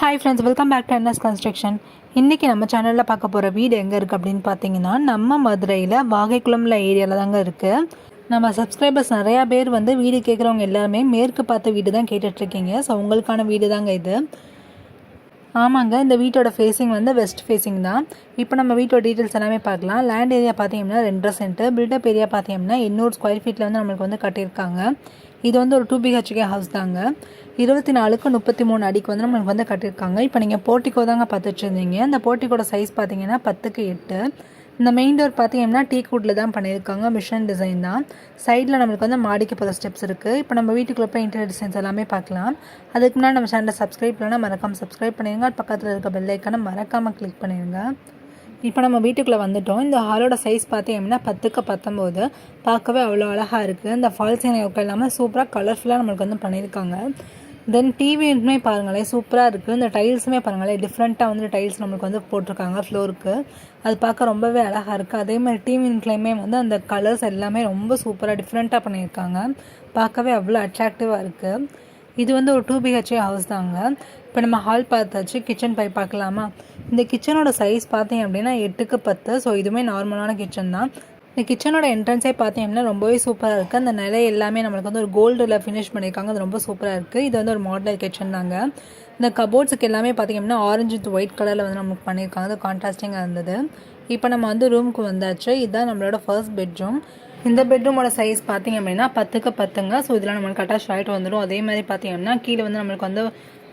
Hi friends welcome back to N S construction இன்றைக்கி நம்ம சேனலில் பார்க்க போகிற வீடு எங்கே இருக்குது அப்படின்னு பார்த்தீங்கன்னா நம்ம மதுரையில் வாகைக்குளம்ல ஏரியாவில் தாங்க இருக்குது நம்ம சப்ஸ்கிரைபர்ஸ் நிறையா பேர் வந்து வீடு கேட்குறவங்க எல்லாருமே மேற்கு பார்த்த வீடு தான் கேட்டுட்ருக்கீங்க ஸோ உங்களுக்கான வீடு தாங்க இது. ஆமாங்க இந்த வீட்டோட ஃபேஸிங் வந்து வெஸ்ட் ஃபேஸிங் தான். இப்போ நம்ம வீட்டோட டீட்டெயில்ஸ் எல்லாமே பார்க்கலாம். லேண்ட் ஏரியா பார்த்தீங்கன்னா ரெண்டரை சென்ட் பில்டப் ஏரியா பார்த்தீங்கன்னா எண்ணூறு ஸ்கொயர் ஃபீட்டில் வந்து நம்மளுக்கு வந்து கட்டியிருக்காங்க. இது வந்து ஒரு டூ பிஹெச்கே ஹவுஸ் தாங்க. இருபத்தி நாலுக்கு முப்பத்தி மூணு அடிக்கு வந்து நம்மளுக்கு வந்து கட்டியிருக்காங்க. இப்போ நீங்கள் போர்ட்டிக்கோ தாங்க பார்த்துட்டு இருந்தீங்க. அந்த போர்ட்டிக்கோட சைஸ் பார்த்தீங்கன்னா பத்துக்கு எட்டு. இந்த மெயின் டோர் பார்த்தீங்கன்னா டீ கூட்டில் தான் பண்ணியிருக்காங்க. மிஷன் டிசைன் தான். சைடில் நம்மளுக்கு வந்து மாடிக்கு போகிற ஸ்டெப்ஸ் இருக்குது இப்போ நம்ம வீட்டுக்குள்ள போய் இன்டீரியர் டிசைன்ஸ் எல்லாமே பார்க்கலாம். அதுக்கு முன்னாடி நம்ம சேனலை சப்ஸ்கிரைப் பண்ணால் மறக்காமல் சப்ஸ்கிரைப் பண்ணிடுங்க பக்கத்தில் இருக்க பெல்லைக்கான மறக்காமல் கிளிக் பண்ணிடுங்க இப்போ நம்ம வீட்டுக்குள்ளே வந்துட்டோம். இந்த ஹாலோட சைஸ் பார்த்தீங்கன்னா பத்துக்கு பத்தொம்போது பார்க்கவே அவ்வளோ அழகாக இருக்குது இந்த ஃபால்ஸ் எனக்கு இல்லாமல் சூப்பராக கலர்ஃபுல்லாக நம்மளுக்கு வந்து பண்ணியிருக்காங்க. தென் டிவியுமே பாருங்களேன் சூப்பராக இருக்குது இந்த டைல்ஸுமே பாருங்களேன் டிஃப்ரெண்ட்டாக வந்து டைல்ஸ் நம்மளுக்கு வந்து போட்டிருக்காங்க ஃப்ளோருக்கு அது பார்க்க ரொம்பவே அழகாக இருக்குது அதே மாதிரி டிவின்க்லேயுமே வந்து அந்த கலர்ஸ் எல்லாமே ரொம்ப சூப்பராக டிஃப்ரெண்ட்டாக பண்ணியிருக்காங்க. பார்க்கவே அவ்வளோ அட்ராக்டிவாக இருக்குது இது வந்து ஒரு டூ பிஹெச்ஏ ஹவுஸ் தாங்க. இப்போ நம்ம ஹால் பார்த்தாச்சு கிச்சன் போய் பார்க்கலாமா? இந்த கிச்சனோட சைஸ் பார்த்தீங்க அப்படின்னா எட்டுக்கு பத்து. ஸோ இதுவுமே நார்மலான கிச்சன் தான். இந்த கிச்சனோட என்ட்ரன்ஸே பார்த்தீங்கன்னா ரொம்பவே சூப்பராக இருக்குது அந்த நிலை எல்லாமே நம்மளுக்கு வந்து ஒரு கோல்டில் ஃபினிஷ் பண்ணியிருக்காங்க. அது ரொம்ப சூப்பராக இருக்குது இது வந்து ஒரு மாடலர் கிச்சன் தாங்க. இந்த கபோர்ட்ஸுக்கு எல்லாமே பார்த்தீங்கன்னா ஆரஞ்சு வித் ஒயிட் கலரில் வந்து நமக்கு பண்ணியிருக்காங்க. அது கான்ட்ராஸ்டிங்காக இருந்தது. இப்போ நம்ம வந்து ரூமுக்கு வந்தாச்சு. இதுதான் நம்மளோட ஃபர்ஸ்ட் பெட்ரூம் இந்த பெட்ரூமோட சைஸ் பார்த்தீங்க அப்படின்னா பத்துக்கு பத்துங்க. ஸோ இதெல்லாம் நம்மளுக்கு அட்டாச் ஆகிட்டு வந்துடும். அதே மாதிரி பார்த்தீங்கன்னா கீழே வந்து நம்மளுக்கு வந்து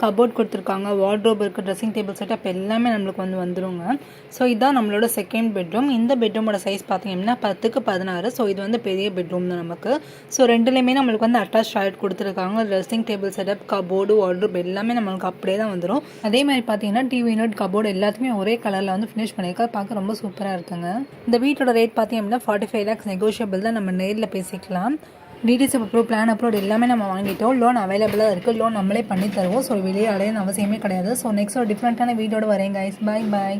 கபோர்ட் கொடுத்துருக்காங்க. வார்ட்ரோப் இருக்குது ட்ரெஸ்ஸிங் டேபிள் செட்டப் எல்லாமே நம்மளுக்கு வந்து வந்துருங்க. ஸோ இதுதான் நம்மளோட செகண்ட் பெட்ரூம் இந்த பெட்ரூமோட சைஸ் பார்த்தீங்கன்னா பத்துக்கு பதினாறு. ஸோ இது வந்து பெரிய பெட்ரூம் தான் நமக்கு. ஸோ ரெண்டுலேயுமே நம்மளுக்கு வந்து அட்டாச் டாய்லெட் கொடுத்துருக்காங்க. Dressing table setup cupboard wardrobe எல்லாமே நம்மளுக்கு அப்படியே தான் வந்துடும் அதே மாதிரி பார்த்தீங்கன்னா டிவி யூனிட் கபோர்டு எல்லாத்தையுமே ஒரே கலரில் வந்து ஃபினிஷ் பண்ணியிருக்கா. பார்க்க ரொம்ப சூப்பராக இருக்குங்க. இந்த வீட்டோட ரேட் பார்த்திங்க அப்படின்னா ஃபார்ட்டி ஃபைவ் லேக்ஸ் நெகோஷியபிள் தான் நம்ம நேரில் பேசிக்கலாம். டிடிஎஸ் அப்ரூவ் பிளான் அப்ரூவ் எல்லாமே நம்ம வாங்கிட்டோம். லோன் அவைலபிளாக இருக்குது லோன் நம்மளே பண்ணி தருவோம். ஸோ வெளியே அடையணும் அவசியமே கிடையாது. ஸோ நெக்ஸ்ட் ஒரு டிஃப்ரெண்ட்டான வீடியோட வரேன் கைஸ் பாய் பாய்